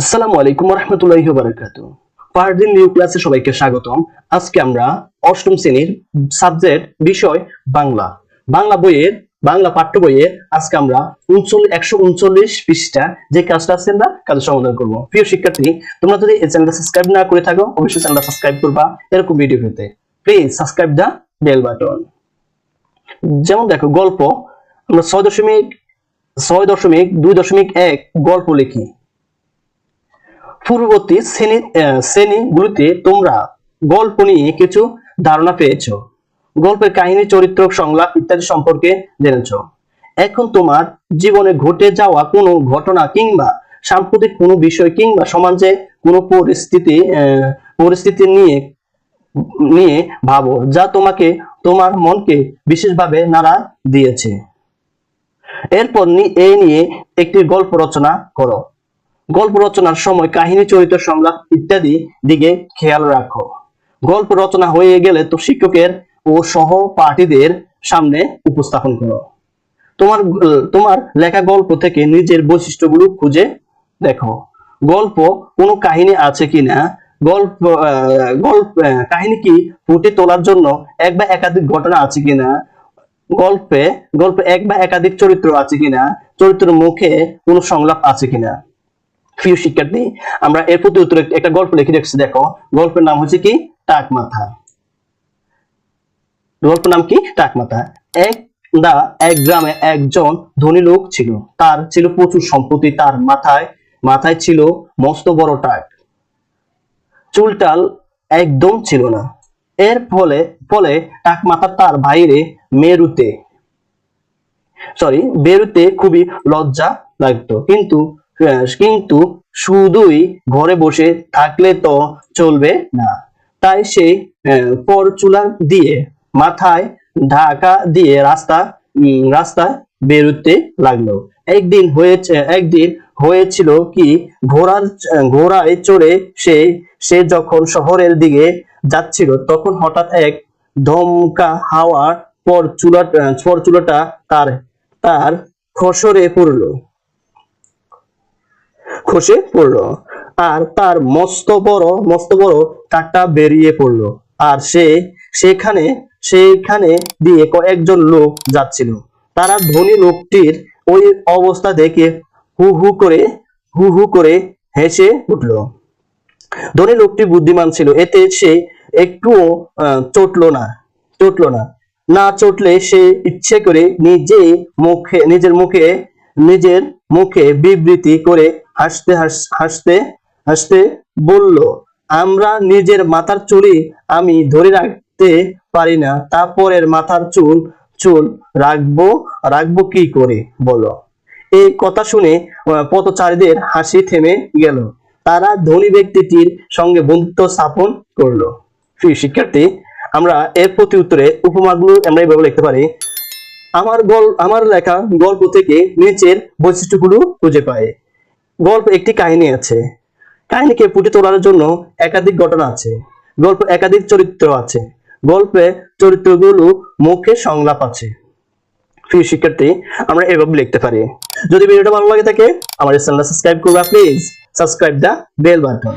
আসসালামু আলাইকুম রহমতুল্লাহি বারাকাত পারদিন নিউ ক্লাসে সবাইকে স্বাগতম। আজকে আমরা অষ্টম শ্রেণির সাবজেক্ট বিষয় বাংলা। বাংলা বইয়ের, বাংলা পাঠ্য বইয়ে আজকে আমরা উনচল্লিশ একশো উনচল্লিশ পৃষ্ঠা যে কাজটা আছে আমরা কাজের সমাধান করব। প্রিয় শিক্ষার্থী, তোমরা যদি এই চ্যানেলটা সাবস্ক্রাইব না করে থাকো, অবশ্যই চ্যানেলটা সাবস্ক্রাইব করবা। এরকম ভিডিও পেতে। প্লিজ সাবস্ক্রাইব বেল বাটন যেমন দেখো, গল্প, আমরা ছয় দশমিক ছয় দশমিক দুই দশমিক এক গল্প লিখি। পূর্ববর্তী শ্রেণি শ্রেণীগুলোতে তোমরা গল্প নিয়ে কিছু ধারণা পেয়েছ। গল্পের কাহিনী, চরিত্র, সংলাপ ইত্যাদি সম্পর্কে জেনেছো। এখন তোমার জীবনে ঘটে যাওয়া কোনো ঘটনা কিংবা সাম্প্রতিক কোনো বিষয় কিংবা সমাজে কোনো পরিস্থিতি পরিস্থিতি নিয়ে নিয়ে ভাবো, যা তোমাকে, তোমার মনকে বিশেষভাবে নাড়া দিয়েছে। এরপর এই নিয়ে একটি গল্প রচনা করো। গল্প রচনার সময়, কাহিনী, চরিত্র সংলাপ ইত্যাদি দিকে খেয়াল রাখো। গল্প রচনা হয়ে গেলে তো শিক্ষকের ও সহপাঠীদের সামনে উপস্থাপন করো। তোমার তোমার লেখা গল্প থেকে নিজের বৈশিষ্ট্যগুলো খুঁজে দেখো। গল্প কোনো কাহিনী আছে কিনা? গল্প গল্প কাহিনী কি ফুটে তোলার জন্য এক বা একাধিক ঘটনা আছে কিনা? গল্পে গল্পে এক বা একাধিক চরিত্র আছে কিনা? চরিত্রের মুখে কোনো সংলাপ আছে কিনা? প্রিয় শিক্ষার্থী, আমরা এর প্রতি উত্তরে একটা গল্প লিখে রেখেছি, দেখো। গল্পের নাম হচ্ছে কি? টাক মাথা। গল্পের নাম কি? টাক মাথা। এক দা, এক গ্রামে একজন ধনী লোক ছিল। তার ছিল প্রচুর সম্পত্তি, তার মাথায় মাথায় ছিল মস্ত বড় টাক। চুলটাল একদম ছিল না। এর ফলে ফলে টাক মাথা তার বাইরে মেরুতে সরি বেরুতে খুবই লজ্জা লাগতো কিন্তু কিন্তু শুধুই ঘরে বসে থাকলে তো চলবে না। তাই সে আহ, পরচুলা দিয়ে মাথায় ঢাকা দিয়ে রাস্তা উম, রাস্তায় বেরোতে লাগল। একদিন হয়েছে একদিন হয়েছিল কি ঘোড়ার ঘোড়ায় চড়ে সে সে যখন শহরের দিকে যাচ্ছিল তখন হঠাৎ এক ধমকা হাওয়ার পর চুলাটা তার তার খসরে পড়ল। খসে পড়ল। আর তার মস্ত বড় মস্ত বড় টাকটা বেরিয়ে পড়ল। আর সে সেখানে সেখানে দিয়ে কয়েকজন লোক যাচ্ছিল। তারা ধনী লোকটির ওই অবস্থা দেখে হু হু করে, হু হু করে হেসে উঠল। ধনী লোকটি বুদ্ধিমান ছিল, এতে সে একটুও চটলো না চটলো না। না চটলে সে ইচ্ছে করে নিজে মুখে, নিজের মুখে নিজের মুখে বিবৃতি করে হাসতে হাস- হাসতে হাসতে বলল, আমরা নিজের মাথার চুলি আমি ধরে রাখতে পারি না, তারপরের মাথার চুল চুল রাখব রাখব কি করে? বলো এই কথা শুনে পথচারীদের হাসি থেমে গেল। তারা ধনী ব্যক্তিটির সঙ্গে বন্ধুত্ব স্থাপন করল। প্রিয় শিক্ষার্থী, আমরা এর প্রতি উত্তরে উপমাগুলো আমরা এইভাবে লিখতে পারি। আমার গল, আমার লেখা গল্প থেকে নিচের বৈশিষ্ট্যগুলো খুঁজে পায় গল্প একটি কাহিনী আছে। কাহিনীকে ফুটে তোলার জন্য একাধিক ঘটনা আছে। গল্প একাধিক চরিত্র আছে। গল্পে চরিত্রগুলো মুখে সংলাপ আছে। প্রিয় শিক্ষার্থী, আমরা এভাবে লিখতে পারি। যদি ভিডিওটা ভালো লাগে থাকে, আমার চ্যানেলটা সাবস্ক্রাইব করবা please subscribe the bell button